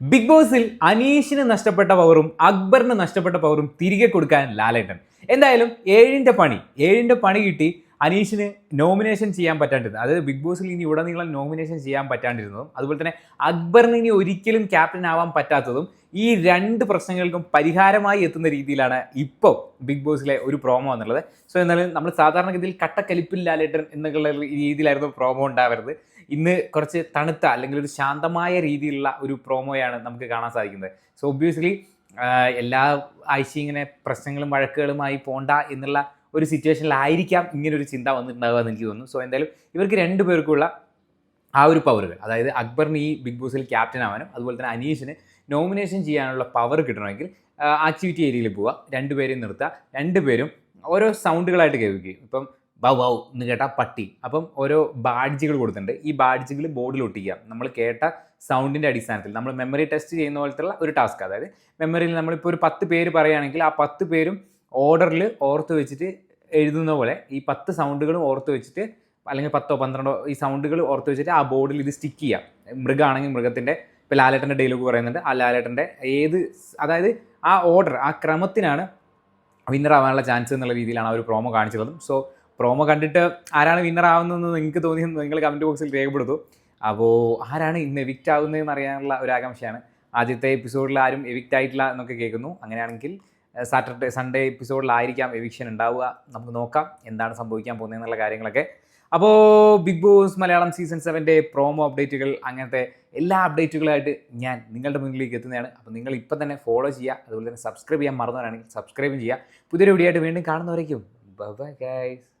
Big ബോസിൽ അനീഷിന് നഷ്ടപ്പെട്ട പവറും അക്ബറിന് നഷ്ടപ്പെട്ട പവറും തിരികെ കൊടുക്കാൻ ലാലേട്ടൻ. എന്തായാലും ഏഴിന്റെ പണി ഏഴിന്റെ പണി കിട്ടി അനീഷിന് നോമിനേഷൻ ചെയ്യാൻ പറ്റാണ്ടിരുന്നത്. അതായത് ബിഗ് ബോസിൽ ഇനി ഉടനീളം നോമിനേഷൻ ചെയ്യാൻ പറ്റാണ്ടിരുന്നതും അതുപോലെ തന്നെ അക്ബറിന് ഇനി ഒരിക്കലും ക്യാപ്റ്റൻ ആവാൻ പറ്റാത്തതും ഈ രണ്ട് പ്രശ്നങ്ങൾക്കും പരിഹാരമായി എത്തുന്ന രീതിയിലാണ് ഇപ്പോൾ ബിഗ് ബോസിലെ ഒരു പ്രോമോ എന്നുള്ളത് സോ എന്നാലും നമ്മൾ സാധാരണഗതിയിൽ കട്ടക്കലിപ്പിൽ ലാലേട്ടൻ എന്നുള്ള രീതിയിലായിരുന്നു പ്രോമോ ഉണ്ടാവരുത്. ഇന്ന് കുറച്ച് തണുത്ത അല്ലെങ്കിൽ ഒരു ശാന്തമായ രീതിയിലുള്ള ഒരു പ്രോമോയാണ് നമുക്ക് കാണാൻ സാധിക്കുന്നത്. സോ ഒബ്വിയസ്ലി എല്ലാ ആഴ്ചയും ഇങ്ങനെ പ്രശ്നങ്ങളും വഴക്കുകളുമായി പോണ്ട എന്നുള്ള ഒരു സിറ്റുവേഷനിലായിരിക്കാം ഒരു ചിന്ത വന്നിട്ടുണ്ടാവുക എന്ന് എനിക്ക് തോന്നുന്നു. സോ എന്തായാലും ഇവർക്ക് രണ്ടു പേർക്കുള്ള ആ ഒരു പവറുകൾ അതായത് അക്ബറിന് ഈ ബിഗ് ബോസിൽ ക്യാപ്റ്റൻ ആവാനും അതുപോലെ തന്നെ അനീഷിന് നോമിനേഷൻ ചെയ്യാനുള്ള പവർ കിട്ടണമെങ്കിൽ ആക്ടിവിറ്റി ഏരിയയിൽ പോവുക രണ്ടുപേരെയും നിർത്തുക രണ്ടുപേരും ഓരോ സൗണ്ടുകളായിട്ട് കേൾക്കുകയും ഇപ്പം ബൗ ബൗ എന്ന് കേട്ടാൽ പട്ടി. അപ്പം ഓരോ ബാഡ്ജുകൾ കൊടുത്തിട്ടുണ്ട്. ഈ ബാഡ്ജുകൾ ബോർഡിൽ ഒട്ടിക്കുക. നമ്മൾ കേട്ട സൗണ്ടിന്റെ അടിസ്ഥാനത്തിൽ നമ്മൾ മെമ്മറി ടെസ്റ്റ് ചെയ്യുന്ന പോലത്തുള്ള ഒരു ടാസ്ക് അതായത് മെമ്മറിയിൽ നമ്മളിപ്പോൾ ഒരു പത്ത് പേര് പറയുകയാണെങ്കിൽ ആ പത്ത് പേരും ഓർഡറിൽ ഓർത്ത് വെച്ചിട്ട് എഴുതുന്ന പോലെ ഈ പത്ത് സൗണ്ടുകളും ഓർത്ത് വെച്ചിട്ട് അല്ലെങ്കിൽ പത്തോ പന്ത്രണ്ടോ ഈ സൗണ്ടുകൾ ഓർത്ത് വെച്ചിട്ട് ആ ബോർഡിൽ ഇത് സ്റ്റിക്ക് ചെയ്യാം. മൃഗമാണെങ്കിൽ മൃഗത്തിന്റെ ഇപ്പോൾ ലാലേട്ടന്റെ ഡയലോഗ് പറയുന്നുണ്ട്. ആ ലാലേട്ടന്റെ ഏത് അതായത് ആ ഓർഡർ ആ ക്രമത്തിനാണ് വിന്നർ ആവാനുള്ള ചാൻസ് എന്നുള്ള രീതിയിലാണ് അവർ പ്രോമോ കാണിച്ചിട്ടുള്ളത്. സോ പ്രോമോ കണ്ടിട്ട് ആരാണ് വിന്നർ ആവുന്നതെന്ന് നിങ്ങൾക്ക് തോന്നിയെന്ന് നിങ്ങൾ കമന്റ് ബോക്സിൽ രേഖപ്പെടുത്തു. അപ്പോൾ ആരാണ് ഇന്ന് എവിക്റ്റ് ആവുന്നതെന്ന് അറിയാനുള്ള ഒരു ആകാംക്ഷയാണ്. ആദ്യത്തെ എപ്പിസോഡിൽ ആരും എവിക്റ്റ് ആയിട്ടില്ല എന്നൊക്കെ കേൾക്കുന്നു. അങ്ങനെയാണെങ്കിൽ സാറ്റർഡേ സൺഡേ എപ്പിസോഡിലായിരിക്കാം എവിക്ഷൻ ഉണ്ടാവുക. നമുക്ക് നോക്കാം എന്താണ് സംഭവിക്കാൻ പോകുന്നത് എന്നുള്ള കാര്യങ്ങളൊക്കെ. അപ്പോൾ ബിഗ് ബോസ് മലയാളം സീസൺ സെവന്റെ പ്രോമോ അപ്ഡേറ്റുകൾ അങ്ങനത്തെ എല്ലാ അപ്ഡേറ്റുകളായിട്ട് ഞാൻ നിങ്ങളുടെ മുന്നിലേക്ക് എത്തുന്നതാണ്. അപ്പോൾ നിങ്ങൾ ഇപ്പം തന്നെ ഫോളോ ചെയ്യുക. അതുപോലെ തന്നെ സബ്സ്ക്രൈബ് ചെയ്യാൻ മറന്നവരാണെങ്കിൽ സബ്സ്ക്രൈബും ചെയ്യുക. പുതിയൊരു വീഡിയോ ആയിട്ട് വീണ്ടും കാണുന്നവരേക്കും. Bye guys